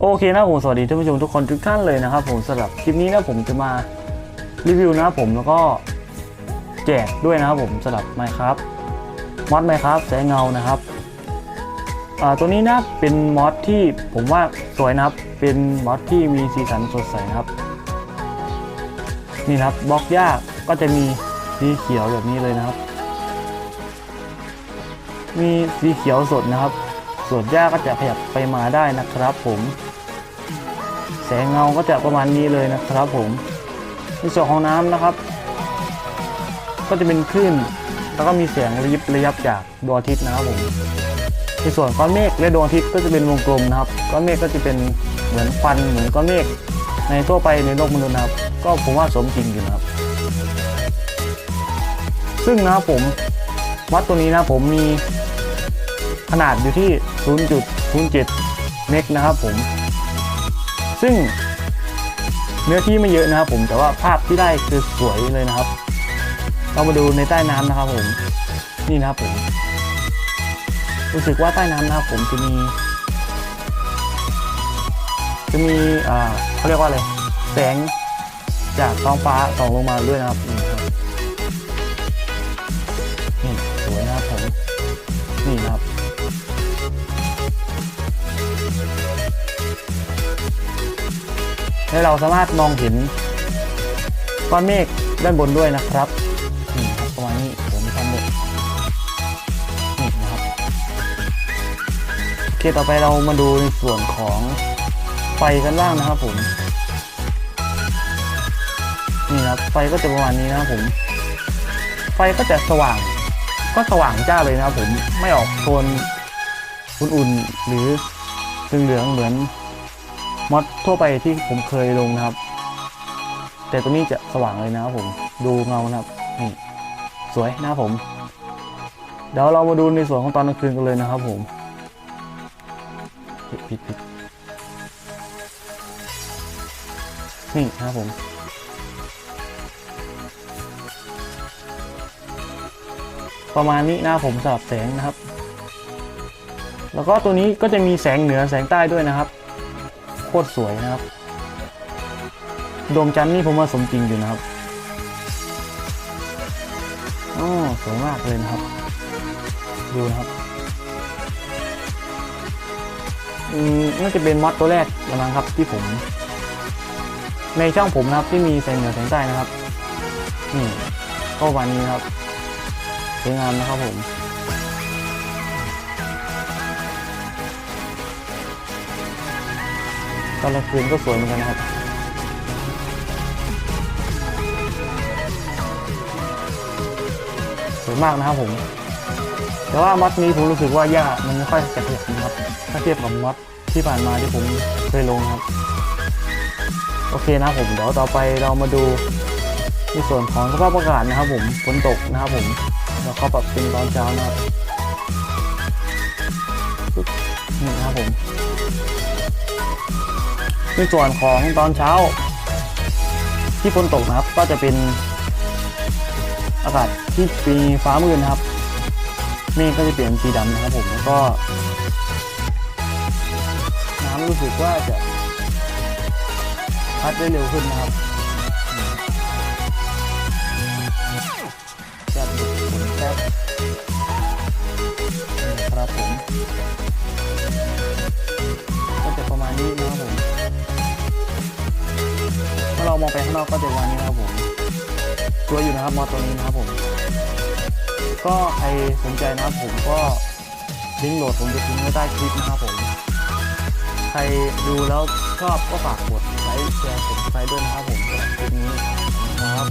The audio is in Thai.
โอเคนะผมสวัสดีท่านผู้ชมทุกคนทุกท่านเลยนะครับผมสำหรับคลิปนี้นะผมจะมารีวิวนะผมแล้วก็แจกด้วยนะครับผมสำหรับไมครับมอดไมครับแสงเงานะครับอ่าตัวนี้นะเป็นมอดที่ผมว่าสวยนะครับ เป็นมอดที่มีสีสันสดใสนะครับ นี่นะครับบล็อกยากก็จะมีสีเขียวแบบนี้เลยนะครับ มีสีเขียวสดนะครับ ส่วนหญ้าก็จะขยับไปมาได้นะครับผม แสงเงาก็จะประมาณนี้เลยนะครับผม ในส่วนของน้ำนะครับ ก็จะเป็นคลื่นแล้วก็มีเสียงระยิบระยับจากดวงอาทิตย์นะครับผมในส่วนก้อนเมฆและดวงอาทิตย์ก็จะเป็นวงกลมนะครับก้อนเมฆก็จะเป็นเหมือนควันเหมือนก้อนเมฆในทั่วไปในโลกมนุษย์นะครับ ก็ผมว่าสมจริงอยู่นะครับ ซึ่งนะครับผมวัดตัวนี้นะผมมี ขนาดอยู่ที่ 0.07 เมกนะครับผม ซึ่งเนื้อที่ไม่เยอะนะครับผมแต่ว่าภาพที่ได้คือสวยเลยนะครับ เรามาดูในใต้น้ำนะครับผม นี่นะครับผม รู้สึกว่าใต้น้ำนะครับผมจะมี จะมีอ่าเขาเรียกว่าอะไร แสงจากท้องฟ้าส่องลงมาด้วยนะครับ และเราสามารถมองเห็นก้อนเมฆด้านบนด้วยนะครับนี่ครับประมาณนี้ผมทำหมดนี่นะครับโอเคต่อไปเรามาดูในส่วนของไฟกันบ้างนะครับผมนี่ครับไฟก็จะประมาณนี้นะครับผม ไฟก็จะสว่าง ก็สว่างจ้าเลยนะครับผมไม่ออกโทนอุ่นๆหรือเหลืองๆเหมือน มอดทั่วไปที่ผมเคยลงนะครับ แต่ตัวนี้จะสว่างเลยนะครับผมดูเงานะครับนี่สวยนะครับผม เดี๋ยวเรามาดูในส่วนของตอนกลางคืนกันเลยนะครับผมผิดผิดผิดนี่นะครับผมประมาณนี้นะครับผมสำหรับแสงนะครับ แล้วก็ตัวนี้ก็จะมีแสงเหนือแสงใต้ด้วยนะครับ ตรสวยนะครับดวงจันทร์นี่ผมว่าสมจริงอยู่นะครับอ๋อสวยมากเลยนะครับ ดูนะครับอืมน่าจะเป็นมอดตัวแรกแล้วมั้งครับที่ผม ในช่องผมนะครับที่มีแสงเหนือแสงใต้นะครับนี่ก็วันนี้ครับสวยงามนะครับผม ตอนกลางคืนก็สวยเหมือนกันนะครับ สวยมากนะครับผม แต่ว่ามัดนี้ผมรู้สึกว่าหญ้ามันไม่ค่อยจะขยับนะครับ ถ้าเทียบกับมัดที่ผ่านมาที่ผมเคยลงครับ โอเคนะครับผมเดี๋ยวต่อไปเรามาดูในส่วนของสภาพอากาศนะครับผมฝนตกนะครับผมแล้วก็ปรับเป็นตอนเช้านะครับ ในส่วนของตอนเช้า ที่ฝนตกนะครับ ก็จะเป็นอากาศที่มีฟ้ามืดนะครับ เมฆก็จะเปลี่ยนสีดำนะครับผมแล้วก็ น้ำรู้สึกว่าจะพัดได้เร็วขึ้นนะครับ เรามองไปข้างนอกก็จะวันนี้นะครับผมสวยอยู่นะครับมอตัวนี้นะครับผม ก็ใครสนใจนะครับผมก็ลิงก์โหลดผมจะทิ้งไว้ใต้คลิปนะครับผม ใครดูแล้วชอบก็ฝากกดไลค์แชร์กดติดตามด้วยนะครับผมสำหรับคลิปนี้นะครับ